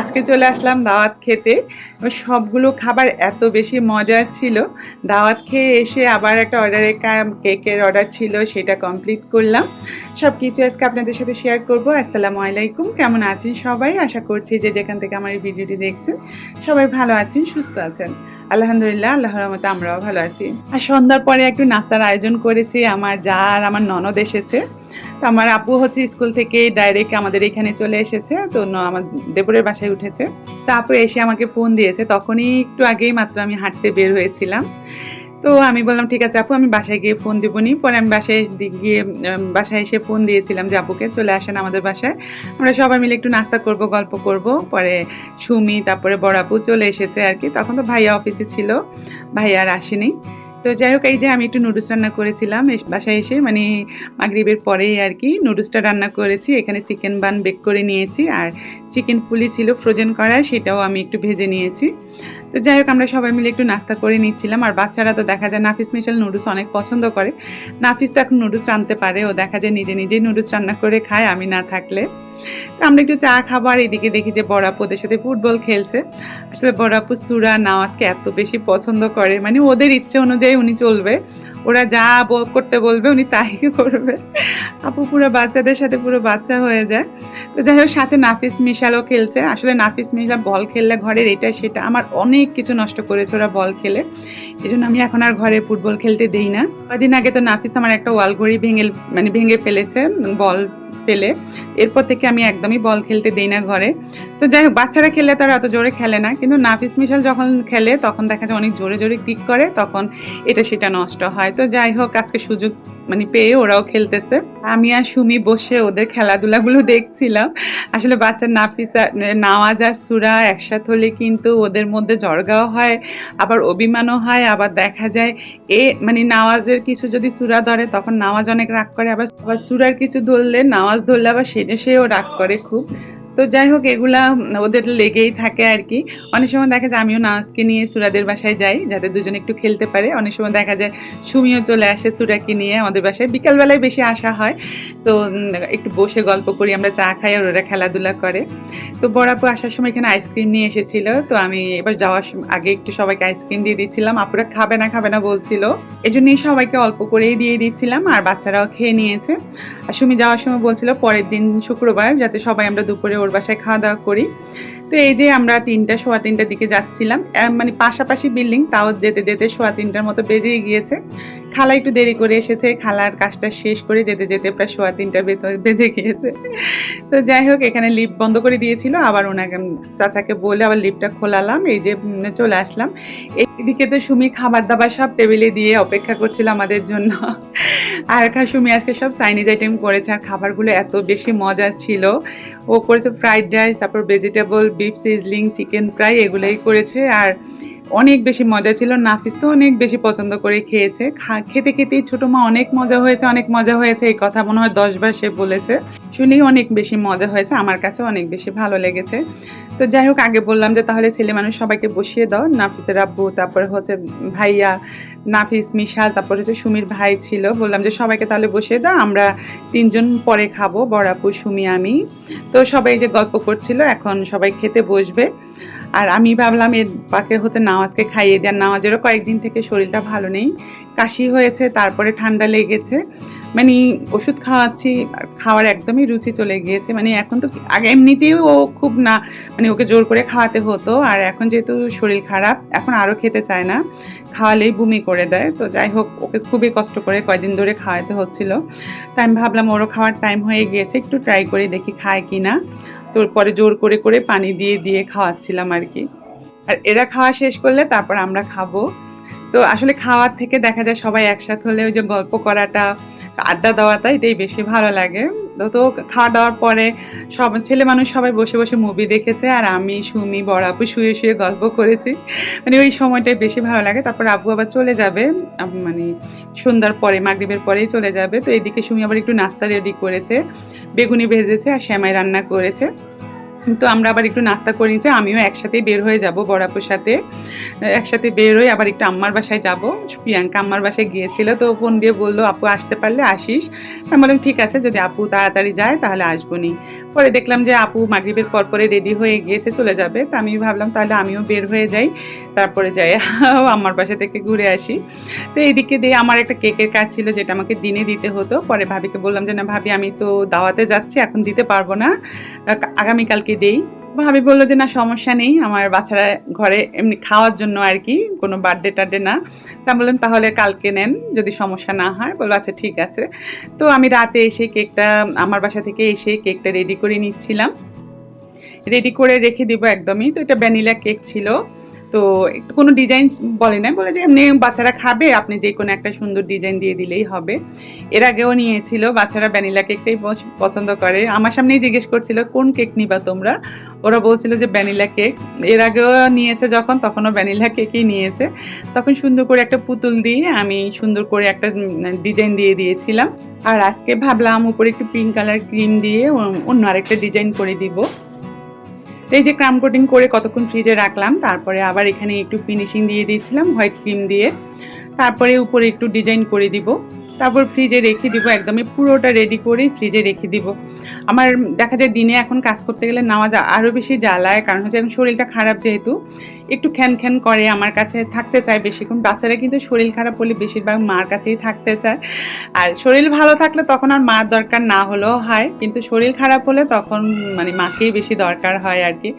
আজকে চলে আসলাম দাওয়াত খেতে। সবগুলো খাবার এত বেশি মজার ছিল। দাওয়াত খেয়ে এসে আবার একটা অর্ডারে কেকের অর্ডার ছিল, সেটা কমপ্লিট করলাম। সব কিছু আজকে আপনাদের সাথে শেয়ার করব। আসসালামু আলাইকুম। কেমন আছেন সবাই? আশা করছি যে যেখান থেকে আমার এই ভিডিওটি দেখছেন, সবাই ভালো আছেন, সুস্থ আছেন। আলহামদুলিল্লাহ, আল্লাহর রহমতে আমরাও ভালো আছি। আর সন্ধ্যার পরে একটু নাস্তার আয়োজন করেছি। আমার যা আর আমার ননদ এসেছে। আমার আপু হচ্ছে স্কুল থেকে ডাইরেক্ট আমাদের এখানে চলে এসেছে, তো ন- আমার দেবরের বাসায় উঠেছে। তো আপু এসে আমাকে ফোন দিয়েছে, তখনই একটু আগেই মাত্র আমি হাঁটতে বের হয়েছিলাম। তো আমি বললাম, ঠিক আছে আপু, আমি বাসায় গিয়ে ফোন দেবনি। পরে আমি বাসায় গিয়ে বাসায় এসে ফোন দিয়েছিলাম যে, আপুকে চলে আসেন আমাদের বাসায়। আমরা সবাই মিলে একটু নাস্তা করব, গল্প করব। পরে সুমি, তারপরে বড় আপু চলে এসেছে আর কি। তখন তো ভাইয়া অফিসে ছিল, ভাইয়া আর আসেনি। তো যাই হোক, এই যে আমি একটু নুডলস রান্না করেছিলাম বাসায় এসে মানে মাগরিবের পরেই আর কি নুডলসটা রান্না করেছি। এখানে চিকেন বান বেক করে নিয়েছি, আর চিকেন ফুলি ছিল ফ্রোজেন করা, সেটাও আমি একটু ভেজে নিয়েছি। তো যাই হোক, আমরা সবাই মিলে একটু নাস্তা করে নিচ্ছিলাম আর বাচ্চারা তো দেখা যায় নাফিস মিশাল নুডলস অনেক পছন্দ করে। নাফিস তো এখন নুডলস রাঁধতে পারে, ও দেখা যায় নিজে নিজেই নুডলস রান্না করে খায়, আমি না থাকলে। তো আমরা একটু চা খাব, আর এদিকে দেখি যে বড়াপু ওদের সাথে ফুটবল খেলছে। আসলে বড়াপু সুরা, নাওয়াজকে এত বেশি পছন্দ করে মানে ওদের ইচ্ছে অনুযায়ী উনি চলবে। ওরা যা করতে বলবে উনি তাই করবে। আপু পুরো বাচ্চাদের সাথে পুরো বাচ্চা হয়ে যায়। তো যাই হোক, সাথে নাফিস মিশালও খেলছে। আসলে নাফিস মিশাল বল খেললে ঘরের এটা সেটা। আমার অনেক কিছু নষ্ট করেছে ওরা বল খেলে। এই জন্য আমি এখন আর ঘরে ফুটবল খেলতে দিই না। কদিন আগে তো নাফিস আমার একটা ওয়াল ঘড়ি ভেঙে মানে ভেঙে ফেলেছে বল ফেলে এরপর থেকে আমি একদমই বল খেলতে দেই না ঘরে। তো যাই হোক, বাচ্চারা খেললে তারা এত জোরে খেলে না। কিন্তু নাফিস মিশাল যখন খেলে, তখন দেখা যায় অনেক জোরে জোরে কিক করে, তখন এটা সেটা নষ্ট হয়। তো যাই হোক, আজকে সুযোগ মানে পেয়ে ওরাও খেলতেছে। আমি আর সুমি বসে ওদের খেলাধুলাগুলো দেখছিলাম। আসলে বাচ্চার নাফিস নাওয়াজ আর সুরা একসাথে হলে কিন্তু ওদের মধ্যে জড়গাও হয়, আবার অভিমানও হয়, আবার দেখা যায় এ মানে নাওয়াজের কিছু যদি সুরা ধরে তখন নাওয়াজ অনেক রাগ করে, আবার আবার সুরার কিছু ধরলে নাওয়াজ ধরলে আবার সেটা সেও রাগ করে খুব। তো যাই হোক, এগুলা ওদের লেগেই থাকে আর কি। অনেক সময় দেখা যায় আমিও নাওয়াজকে নিয়ে সুরাদের বাসায় যাই, যাতে দুজনে একটু খেলতে পারে। অনেক সময় দেখা যায় সুমিও চলে আসে সুরাকে নিয়ে আমাদের বাসায়। বিকালবেলায় বেশি আসা হয়। তো একটু বসে গল্প করি, আমরা চা খাই আর ওরা খেলাধুলা করে। তো বড়াপু আসার সময় এখানে আইসক্রিম নিয়ে এসেছিল। তো আমি এবার যাওয়ার আগে একটু সবাইকে আইসক্রিম দিয়ে দিচ্ছিলাম। আপুরা খাবে না খাবে না বলছিল। এই জন্যই সবাইকে অল্প করেই দিয়ে দিচ্ছিলাম আর বাচ্চারাও খেয়ে নিয়েছে। আর সুমি যাওয়ার সময় বলছিল, পরের দিন শুক্রবার, যাতে সবাই আমরা দুপুরে ওর বাসায় খাওয়া দাওয়া করি। তো এই যে আমরা তিনটা, সোয়া তিনটার দিকে যাচ্ছিলাম। মানে পাশাপাশি বিল্ডিং, তাও যেতে যেতে সোয়া তিনটার মতো বেজেই গিয়েছে। খালা একটু দেরি করে এসেছে, খালার কাজটা শেষ করে যেতে যেতে প্রায় সোয়া তিনটা বেজে গিয়েছে। তো যাই হোক, এখানে লিফট বন্ধ করে দিয়েছিল, আবার ওনাকে চাচাকে বলে আবার লিফটটা খোলালাম, এই যে চলে আসলাম। এদিকে তো সুমি খাবার দাবার সব টেবিলে দিয়ে অপেক্ষা করছিল আমাদের জন্য। আর এখানে সুমি আজকে সব চাইনিজ আইটেম করেছে, আর খাবারগুলো এত বেশি মজার ছিল। ও করেছে ফ্রাইড রাইস তারপর vegetable beef sizzling chicken fry এগুলোই করেছে। আর অনেক বেশি মজা ছিল। নাফিস তো অনেক বেশি পছন্দ করে খেয়েছে। খেতে খেতেই ছোটো মা অনেক মজা হয়েছে, অনেক মজা হয়েছে। এই কথা মনে হয় দশবার সে বলেছে। শুনেই অনেক বেশি মজা হয়েছে। আমার কাছে অনেক বেশি ভালো লেগেছে। তো যাই হোক, আগে বললাম যে তাহলে ছেলে মানুষ সবাইকে বসিয়ে দাও। নাফিসের আব্বু, তারপরে হচ্ছে ভাইয়া, নাফিস, মিশাল, তারপরে হচ্ছে সুমির ভাই ছিল। বললাম যে সবাইকে তাহলে বসিয়ে দাও। আমরা তিনজন পরে খাব বড়াপু সুমি, আমি। তো সবাই যে গল্প করছিল, এখন সবাই খেতে বসবে। আর আমি ভাবলাম এর পাকে হচ্ছে নামাজকে খাইয়ে দেওয়ার নামাজেরও কয়েকদিন থেকে শরীরটা ভালো নেই। কাশি হয়েছে, তারপরে ঠান্ডা লেগেছে। মানে ওষুধ খাওয়াচ্ছি খাওয়ার একদমই রুচি চলে গিয়েছে। মানে এখন তো আগে এমনিতেই ও খুব না মানে ওকে জোর করে খাওয়াতে হতো। আর এখন যেহেতু শরীর খারাপ, এখন আরও খেতে চায় না। খাওয়ালেই বমি করে দেয়। তো যাই হোক, ওকে খুবই কষ্ট করে কয়দিন ধরে খাওয়াতে হচ্ছিল। তাই আমি ভাবলাম, ওরও খাওয়ার টাইম হয়ে গিয়েছে। একটু ট্রাই করে, দেখি খায় কি না। তো পরে জোর করে করে পানি দিয়ে দিয়ে খাওয়াচ্ছিলাম আর কি। আর এরা খাওয়া শেষ করলে তারপর আমরা খাব। তো আসলে খাওয়ার থেকে দেখা যায় সবাই একসাথে হলে ওই যে গল্প করাটা, আড্ডা দেওয়াটা এটাই বেশি ভালো লাগে। তো খাওয়া দাওয়ার পরে সব ছেলে মানুষ সবাই বসে বসে মুভি দেখেছে আর আমি, সুমি, বড় আপু শুয়ে শুয়ে গল্প করেছি। মানে ওই সময়টাই বেশি ভালো লাগে। তারপর আবু আবার চলে যাবে। মানে সন্ধ্যার পরে, মাগরীবের পরেই চলে যাবে। তো এদিকে সুমি আবার একটু নাস্তা রেডি করেছে, বেগুনি ভেজেছে আর শ্যামাই রান্না করেছে। তো আমরা আবার একটু নাস্তা করে নিচ্ছি। আমিও একসাথে বের হয়ে যাব বড়াপুর সাথে। একসাথে বের হয়ে আবার একটু আম্মার বাসায় যাব। প্রিয়াঙ্কা আম্মার বাসায় গিয়েছিল তো ফোন দিয়ে বলল, আপু, আসতে পারলে আসিস? আমি বললাম, ঠিক আছে, যদি আপু তাড়াতাড়ি যায় তাহলে আসব নি পরে দেখলাম যে আপু মাগরিবের পর পরে রেডি হয়ে গিয়েছে, চলে যাবে। তা আমি ভাবলাম, তাহলে আমিও বের হয়ে যাই। তারপরে যাই আমার বাসা থেকে ঘুরে আসি। তো এইদিকে দিয়ে আমার একটা কেকের কাজ ছিল, যেটা আমাকে দিনে দিতে হতো। পরে ভাবিকে বললাম যে, না ভাবি, আমি তো দাওয়াতে যাচ্ছি, এখন দিতে পারব না। আগামীকালকে দেই। ভাবি বলল যে, না, সমস্যা নেই, আমার বাচ্চারা ঘরে এমনি খাওয়ার জন্য আর কি, কোনো বার্থডে টার্থডে না। তা বললেন তাহলে কালকে নেন, যদি সমস্যা না হয়। বলল আচ্ছা ঠিক আছে। তো আমি রাতে এসে কেকটা, আমার বাসা থেকে এসে কেকটা রেডি করে নিচ্ছিলাম। রেডি করে রেখে দিব একদমই। তো এটা ভ্যানিলা কেক ছিল। তো কোনো ডিজাইন বলে না বলে যে এমনি বাচ্চারা খাবে, আপনি যে কোনো একটা সুন্দর ডিজাইন দিয়ে দিলেই হবে। এর আগেও নিয়েছিল, বাচ্চারা ভ্যানিলা কেকটাই পছন্দ করে। আমার সামনেই জিজ্ঞেস করছিল, কোন কেক নিবা তোমরা? ওরা বলছিল যে ভ্যানিলা কেক এর আগেও নিয়েছে যখন, তখনও ভ্যানিলা কেকই নিয়েছে। তখন সুন্দর করে একটা পুতুল দিয়ে আমি সুন্দর করে একটা ডিজাইন দিয়ে দিয়েছিলাম। আর আজকে ভাবলাম উপরে একটু পিঙ্ক কালার ক্রিম দিয়ে অন্য আরেকটা ডিজাইন করে দিব। তো এই যে ক্রাম কোটিং করে কতক্ষণ ফ্রিজে রাখলাম, তারপরে আবার এখানে একটু ফিনিশিং দিয়ে দিয়েছিলাম হোয়াইট ক্রিম দিয়ে। তারপরে উপরে একটু ডিজাইন করে দিব। তারপর ফ্রিজে রেখে দিব, একদমই পুরোটা রেডি করেই ফ্রিজে রেখে দিব। আমার দেখা যায় দিনে এখন কাজ করতে গেলে নেওয়া যা আরও বেশি জ্বালায়, কারণ হচ্ছে এখন শরীরটা খারাপ যেহেতু। একটু খ্যান খ্যান করে, আমার কাছে থাকতে চায় বেশিক্ষণ। বাচ্চারা কিন্তু শরীর খারাপ হলে বেশিরভাগ মার কাছেই থাকতে চায়। আর শরীর ভালো থাকলে তখন আর মার দরকার না হলেও হয়, কিন্তু শরীর খারাপ হলে তখন মানে মাকেই বেশি দরকার হয় আর কি।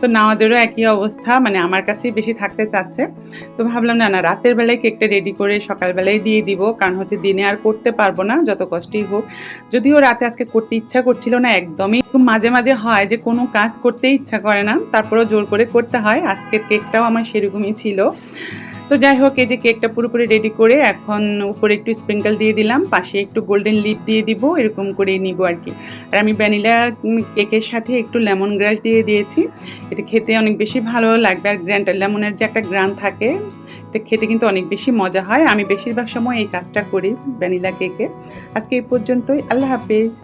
তো নামাজেরও একই অবস্থা মানে আমার কাছেই বেশি থাকতে চাচ্ছে। তো ভাবলাম, না না, রাতের বেলায় কেকটা রেডি করে সকালবেলায় দিয়ে দিব, কারণ হচ্ছে দিনে আর করতে পারব না, যত কষ্টই হোক। যদিও রাতে আজকে করতে ইচ্ছা করছিল না, একদমই খুব মাঝে মাঝে হয় যে কোনো কাজ করতে ইচ্ছা করে না, তারপরেও জোর করে করতে হয়। আজকের কেকটাও আমার সেরকমই ছিল। তো যাই হোক, এই যে কেকটা পুরোপুরি রেডি করে এখন উপরে একটু স্প্রিঙ্কেল দিয়ে দিলাম, পাশে একটু গোল্ডেন লিপ দিয়ে দিব, এরকম করে নিব আর কি আর আমি ভ্যানিলা কেকের সাথে একটু লেমন গ্রাস দিয়ে দিয়েছি। এটা খেতে অনেক বেশি ভালো লাগবে। আর গ্র্যান্ড লেমনের যে একটা গ্রান থাকে, এটা খেতে কিন্তু অনেক বেশি মজা হয়। আমি বেশিরভাগ সময় এই কাজটা করি ভ্যানিলা কেকে। আজকে এই পর্যন্তই। আল্লাহ হাফিজ।